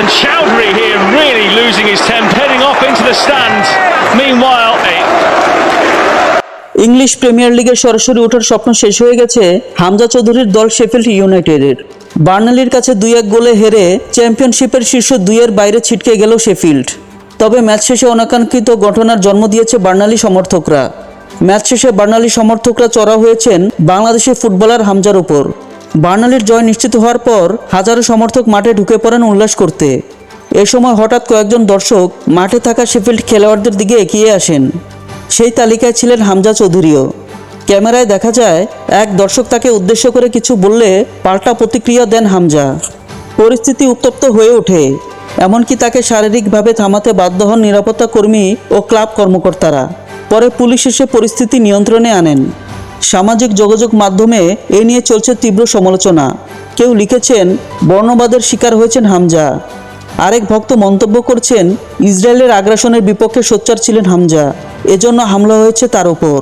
and Chowdhury here really losing his temper, heading off into the stand. Meanwhile, English Premier লিগে সরাসরি ওঠার স্বপ্ন শেষ হয়ে গেছে হামজা চৌধুরীর দল শেফিল্ড ইউনাইটেডের। বার্নালির কাছে দুই এক গোলে হেরে চ্যাম্পিয়নশিপের শীর্ষ দুইয়ের বাইরে ছিটকে গেল শেফিল্ড। তবে ম্যাচ শেষে অনাকাঙ্ক্ষিত ঘটনার জন্ম দিয়েছে বার্নালি সমর্থকরা। ম্যাচ শেষে বার্নালি সমর্থকরা চড়া হয়েছেন বাংলাদেশের ফুটবলার হামজার উপর। বার্নালির জয় নিশ্চিত হওয়ার পর হাজারো সমর্থক মাঠে ঢুকে পড়েন উল্লাস করতে। এ সময় হঠাৎ কয়েকজন দর্শক মাঠে থাকা শেফিল্ড খেলোয়াড়দের দিকে এগিয়ে আসেন। সেই তালিকায় ছিলেন হামজা চৌধুরীও। ক্যামেরায় দেখা যায়, এক দর্শক তাকে উদ্দেশ্য করে কিছু বললে পাল্টা প্রতিক্রিয়া দেন হামজা। পরিস্থিতি উত্তপ্ত হয়ে ওঠে। এমনকি তাকে শারীরিকভাবে থামাতে বাধ্য হন নিরাপত্তা কর্মী ও ক্লাব কর্মকর্তারা। পরে পুলিশ এসে পরিস্থিতি নিয়ন্ত্রণে আনেন। সামাজিক যোগাযোগ মাধ্যমে এ নিয়ে চলছে তীব্র সমালোচনা। কেউ লিখেছেন, বর্ণবাদের শিকার হয়েছেন হামজা। আরেক ভক্ত মন্তব্য করছেন, ইসরায়েলের আগ্রাসনের বিপক্ষে সোচ্চার ছিলেন হামজা। এজন্য হামলা হয়েছে তার ওপর।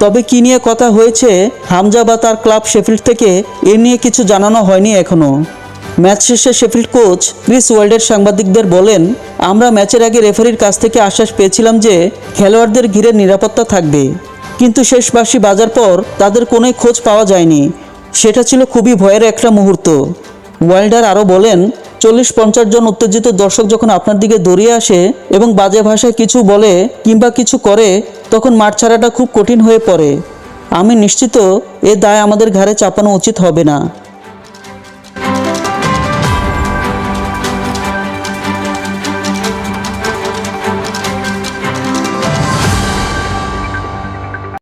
তবে কি নিয়ে কথা হয়েছে, হামজা বা তার ক্লাব শেফিল্ড থেকে, এ নিয়ে কিছু জানানো হয়নি এখনও ম্যাচ শেষে শেফিল্ড কোচ ক্রিস ওয়ার্ল্ডের সাংবাদিকদের বলেন, আমরা ম্যাচের আগে রেফারির কাছ থেকে আশ্বাস পেয়েছিলাম যে, খেলোয়াড়দের ঘিরে নিরাপত্তা থাকবে। কিন্তু শেষ বাঁশি বাজার পর তাদের কোনো খোঁজ পাওয়া যায়নি। সেটা ছিল খুবই ভয়ের একটা মুহূর্ত। ওয়াইল্ডার আরও বলেন, চল্লিশ পঞ্চাশ জন উত্তেজিত দর্শক যখন আপনার দিকে দৌড়িয়ে আসে এবং বাজে ভাষায় কিছু বলে কিংবা কিছু করে, তখন মাঠ ছাড়াটা খুব কঠিন হয়ে পড়ে। আমি নিশ্চিত এ দায় আমাদের ঘাড়ে চাপানো উচিত হবে না।